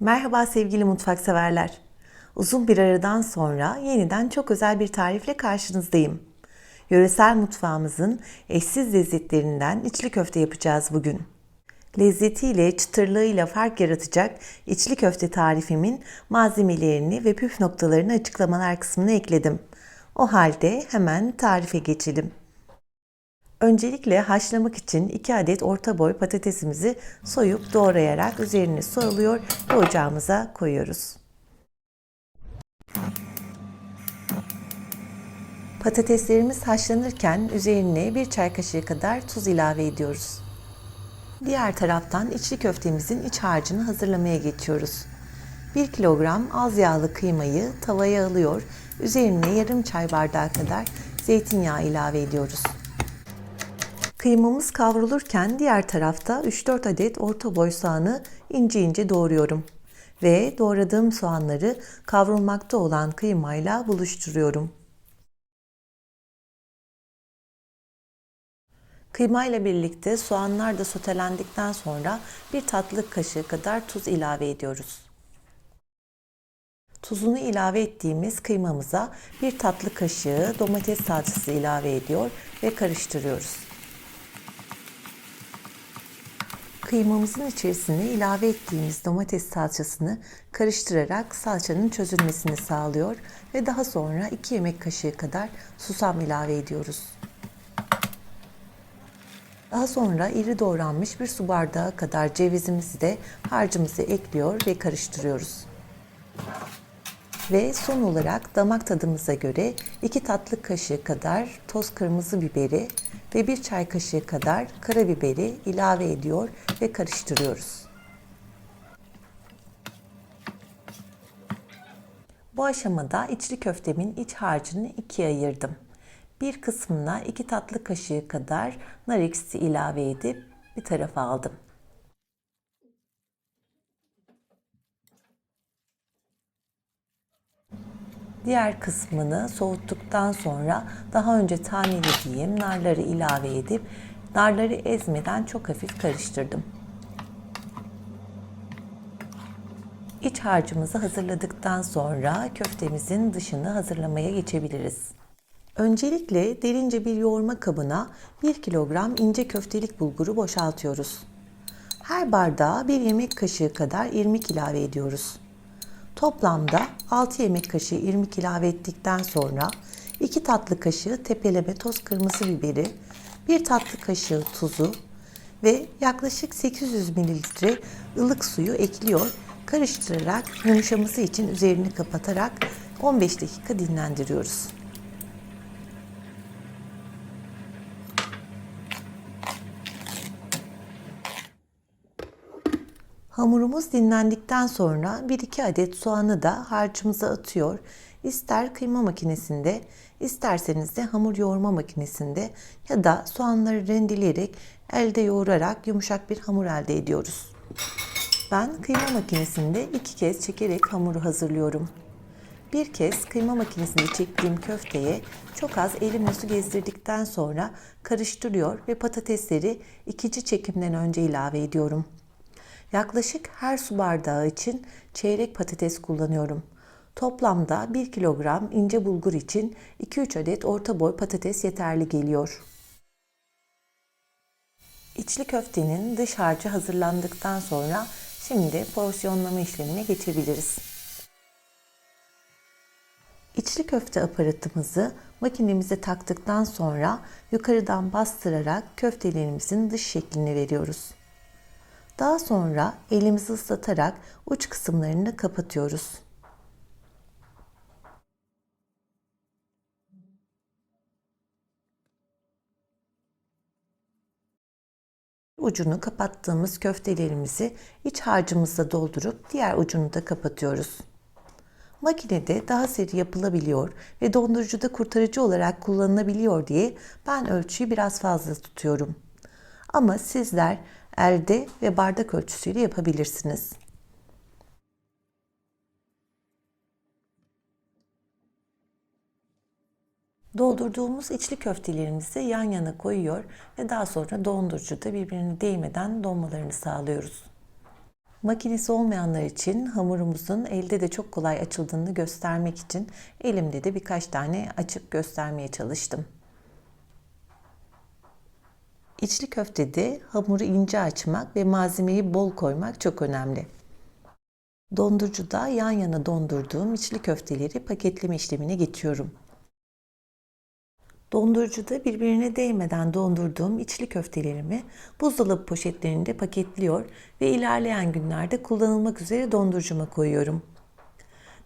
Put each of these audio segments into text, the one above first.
Merhaba sevgili mutfak severler. Uzun bir aradan sonra yeniden çok özel bir tarifle karşınızdayım. Yöresel mutfağımızın eşsiz lezzetlerinden içli köfte yapacağız bugün. Lezzetiyle, çıtırlığıyla fark yaratacak içli köfte tarifimin malzemelerini ve püf noktalarını açıklamalar kısmına ekledim. O halde hemen tarife geçelim. Öncelikle haşlamak için 2 adet orta boy patatesimizi soyup doğrayarak üzerine su alıyor ve ocağımıza koyuyoruz. Patateslerimiz haşlanırken üzerine bir çay kaşığı kadar tuz ilave ediyoruz. Diğer taraftan içli köftemizin iç harcını hazırlamaya geçiyoruz. 1 kilogram az yağlı kıymayı tavaya alıyor, üzerine yarım çay bardağı kadar zeytinyağı ilave ediyoruz. Kıymamız kavrulurken diğer tarafta 3-4 adet orta boy soğanı ince ince doğruyorum. Ve doğradığım soğanları kavrulmakta olan kıymayla buluşturuyorum. Kıyma ile birlikte soğanlar da sotelendikten sonra bir tatlı kaşığı kadar tuz ilave ediyoruz. Tuzunu ilave ettiğimiz kıymamıza bir tatlı kaşığı domates salçası ilave ediyor ve karıştırıyoruz. Kıymamızın içerisine ilave ettiğimiz domates salçasını karıştırarak salçanın çözülmesini sağlıyor ve daha sonra 2 yemek kaşığı kadar susam ilave ediyoruz. Daha sonra iri doğranmış bir su bardağı kadar cevizimizi de harcımızı ekliyor ve karıştırıyoruz. Ve son olarak damak tadımıza göre 2 tatlı kaşığı kadar toz kırmızı biberi ve 1 çay kaşığı kadar karabiberi ilave ediyor ve karıştırıyoruz. Bu aşamada içli köftemin iç harcını ikiye ayırdım. Bir kısmına 2 tatlı kaşığı kadar nar ekşisi ilave edip bir tarafa aldım. Diğer kısmını soğuttuktan sonra daha önce tanelediğim narları ilave edip narları ezmeden çok hafif karıştırdım. İç harcımızı hazırladıktan sonra köftemizin dışını hazırlamaya geçebiliriz. Öncelikle derince bir yoğurma kabına 1 kilogram ince köftelik bulguru boşaltıyoruz. Her bardağa 1 yemek kaşığı kadar irmik ilave ediyoruz. Toplamda 6 yemek kaşığı irmik ilave ettikten sonra 2 tatlı kaşığı tepeleme toz kırmızı biberi, 1 tatlı kaşığı tuzu ve yaklaşık 800 mililitre ılık suyu ekliyor. Karıştırarak yumuşaması için üzerini kapatarak 15 dakika dinlendiriyoruz. Hamurumuz dinlendikten sonra 1-2 adet soğanı da harcımıza atıyor. İster kıyma makinesinde, isterseniz de hamur yoğurma makinesinde ya da soğanları rendeleyerek elde yoğurarak yumuşak bir hamur elde ediyoruz. Ben kıyma makinesinde iki kez çekerek hamuru hazırlıyorum. Bir kez kıyma makinesinde çektiğim köfteye çok az elimle su gezdirdikten sonra karıştırıyor ve patatesleri ikinci çekimden önce ilave ediyorum. Yaklaşık her su bardağı için çeyrek patates kullanıyorum. Toplamda 1 kilogram ince bulgur için 2-3 adet orta boy patates yeterli geliyor. İçli köftenin dış harcı hazırlandıktan sonra şimdi porsiyonlama işlemine geçebiliriz. İçli köfte aparatımızı makinemize taktıktan sonra yukarıdan bastırarak köftelerimizin dış şeklini veriyoruz. Daha sonra elimizi ıslatarak uç kısımlarını kapatıyoruz. Ucunu kapattığımız köftelerimizi iç harcımızla doldurup diğer ucunu da kapatıyoruz. Makinede daha seri yapılabiliyor ve dondurucuda kurtarıcı olarak kullanılabiliyor diye ben ölçüyü biraz fazla tutuyorum. Ama sizler elde ve bardak ölçüsüyle yapabilirsiniz. Doldurduğumuz içli köftelerimizi yan yana koyuyor ve daha sonra dondurucuda birbirine değmeden donmalarını sağlıyoruz. Makinesi olmayanlar için hamurumuzun elde de çok kolay açıldığını göstermek için elimde de birkaç tane açıp göstermeye çalıştım. İçli köftede hamuru ince açmak ve malzemeyi bol koymak çok önemli. Dondurucuda yan yana dondurduğum içli köfteleri paketleme işlemine geçiyorum. Dondurucuda birbirine değmeden dondurduğum içli köftelerimi buzdolabı poşetlerinde paketliyor ve ilerleyen günlerde kullanılmak üzere dondurucuma koyuyorum.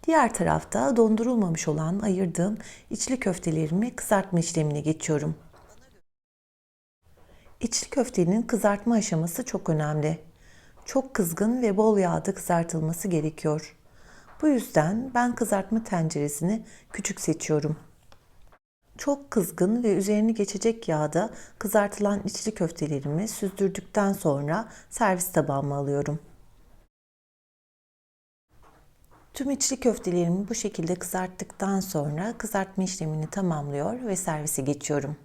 Diğer tarafta dondurulmamış olan ayırdığım içli köftelerimi kızartma işlemine geçiyorum. İçli köftenin kızartma aşaması çok önemli. Çok kızgın ve bol yağda kızartılması gerekiyor. Bu yüzden ben kızartma tenceresini küçük seçiyorum. Çok kızgın ve üzerini geçecek yağda kızartılan içli köftelerimi süzdürdükten sonra servis tabağıma alıyorum. Tüm içli köftelerimi bu şekilde kızarttıktan sonra kızartma işlemini tamamlıyor ve servise geçiyorum.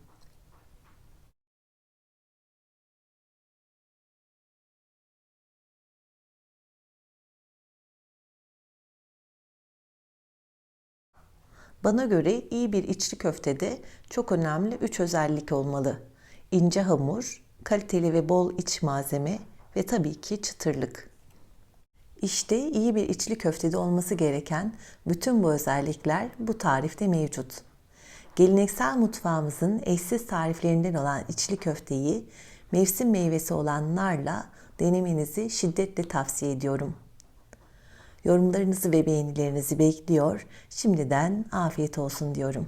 Bana göre iyi bir içli köftede çok önemli 3 özellik olmalı. İnce hamur, kaliteli ve bol iç malzeme ve tabii ki çıtırlık. İşte iyi bir içli köftede olması gereken bütün bu özellikler bu tarifte mevcut. Geleneksel mutfağımızın eşsiz tariflerinden olan içli köfteyi mevsim meyvesi olan narla denemenizi şiddetle tavsiye ediyorum. Yorumlarınızı ve beğenilerinizi bekliyor. Şimdiden afiyet olsun diyorum.